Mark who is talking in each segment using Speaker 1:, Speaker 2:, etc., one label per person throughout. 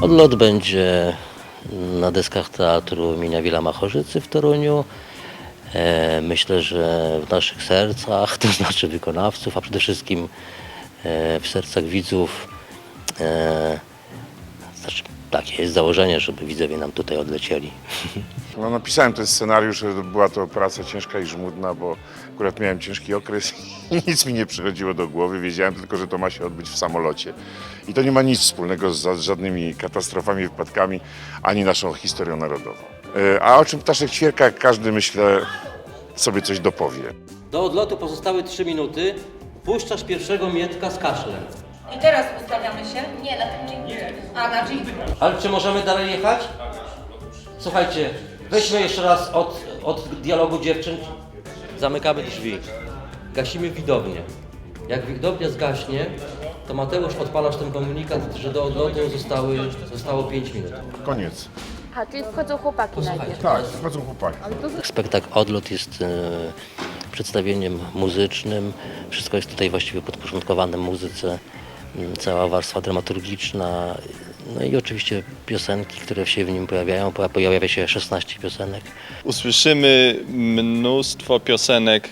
Speaker 1: Odlot będzie na deskach teatru imienia Wilama Chorzycy w Toruniu. E, myślę, że w naszych sercach, to znaczy wykonawców, a przede wszystkim e, w sercach widzów. Takie jest założenie, żeby widzowie nam tutaj odlecieli.
Speaker 2: No, napisałem ten scenariusz, że była to praca ciężka i żmudna, bo akurat miałem ciężki okres i nic mi nie przychodziło do głowy. Wiedziałem tylko, że to ma się odbyć w samolocie. I to nie ma nic wspólnego z żadnymi katastrofami, wypadkami, ani naszą historią narodową. E, A o czym Ptaszek Ćwierka, każdy myślę sobie coś dopowie.
Speaker 1: Do odlotu pozostały 3 minuty. Puszczasz pierwszego mietka z kaszlem.
Speaker 3: I teraz ustawiamy się? Nie, na tym dżinglu. A, na dżinglu.
Speaker 1: Ale czy możemy dalej jechać? Słuchajcie, weźmy jeszcze raz od, od dialogu dziewczyn. Zamykamy drzwi. Gasimy widownię. Jak widownia zgaśnie, to Mateusz odpalasz ten komunikat, że do odlotu zostały, zostało 5 minut.
Speaker 2: Koniec.
Speaker 4: A, czyli wchodzą chłopaki najpierw.
Speaker 2: Tak, wchodzą chłopaki.
Speaker 1: Spektakl Odlot jest e, przedstawieniem muzycznym. Wszystko jest tutaj właściwie podporządkowane muzyce. Cała warstwa dramaturgiczna. No i oczywiście piosenki, które się w nim pojawiają. Poja- Pojawia się 16 piosenek.
Speaker 5: Usłyszymy mnóstwo piosenek,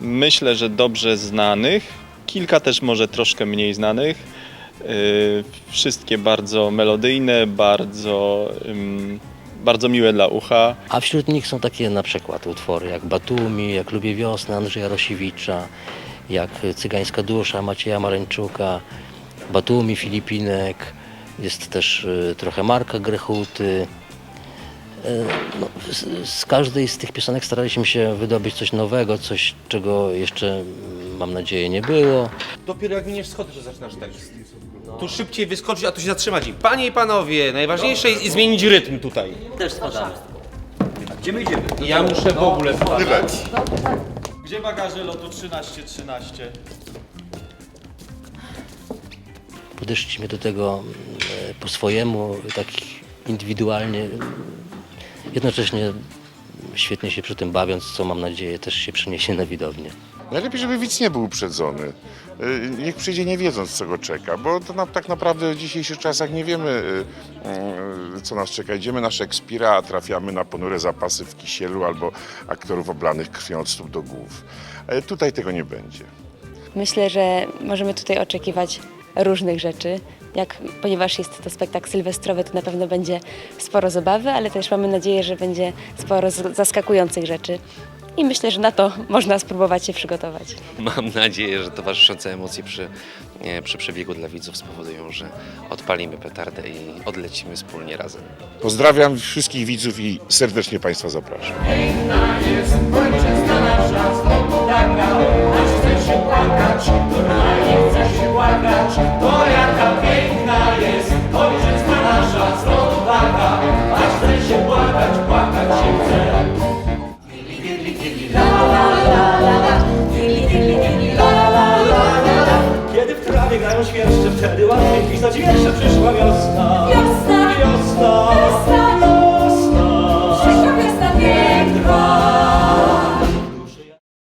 Speaker 5: myślę, że dobrze znanych, kilka też może troszkę mniej znanych. Y, Wszystkie bardzo melodyjne, bardzo, bardzo miłe dla ucha.
Speaker 1: A wśród nich są takie na przykład utwory jak Batumi, jak Lubię Wiosnę Andrzeja Rosiewicza, jak Cygańska Dusza Macieja Marańczuka, Batumi Filipinek, jest też y, trochę Marka Grechuty. Y, No, z, z każdej z tych piosenek staraliśmy się wydobyć coś nowego, coś czego jeszcze mm, mam nadzieję nie było.
Speaker 6: Dopiero jak miniesz schody, to zaczynasz tekst. Tu szybciej wyskoczyć, a tu się zatrzymać. Panie i panowie, najważniejsze jest zmienić rytm tutaj.
Speaker 1: Też spadamy.
Speaker 7: Gdzie my idziemy?
Speaker 6: Ja muszę w ogóle spadać.
Speaker 7: Gdzie bagaże lotu 1313?
Speaker 1: podeszliśmy do tego e, po swojemu, tak indywidualnie, jednocześnie świetnie się przy tym bawiąc, co mam nadzieję też się przyniesie na widownię.
Speaker 2: Najlepiej, żeby widz nie był uprzedzony. Y, Niech przyjdzie nie wiedząc, co go czeka, bo to na, tak naprawdę w dzisiejszych czasach nie wiemy, y, y, co nas czeka. Idziemy na Szekspira, a trafiamy na ponure zapasy w kisielu albo aktorów oblanych krwią od stóp do głów. E, Tutaj tego nie będzie.
Speaker 8: Myślę, że możemy tutaj oczekiwać różnych rzeczy. Jak, ponieważ jest to spektakl sylwestrowy, to na pewno będzie sporo zabawy, ale też mamy nadzieję, że będzie sporo zaskakujących rzeczy. I myślę, że na to można spróbować się przygotować.
Speaker 9: Mam nadzieję, że towarzyszące emocje przy, e, przy przebiegu dla widzów spowodują, że odpalimy petardę i odlecimy wspólnie razem.
Speaker 2: Pozdrawiam wszystkich widzów i serdecznie Państwa zapraszam.
Speaker 7: W trawie grają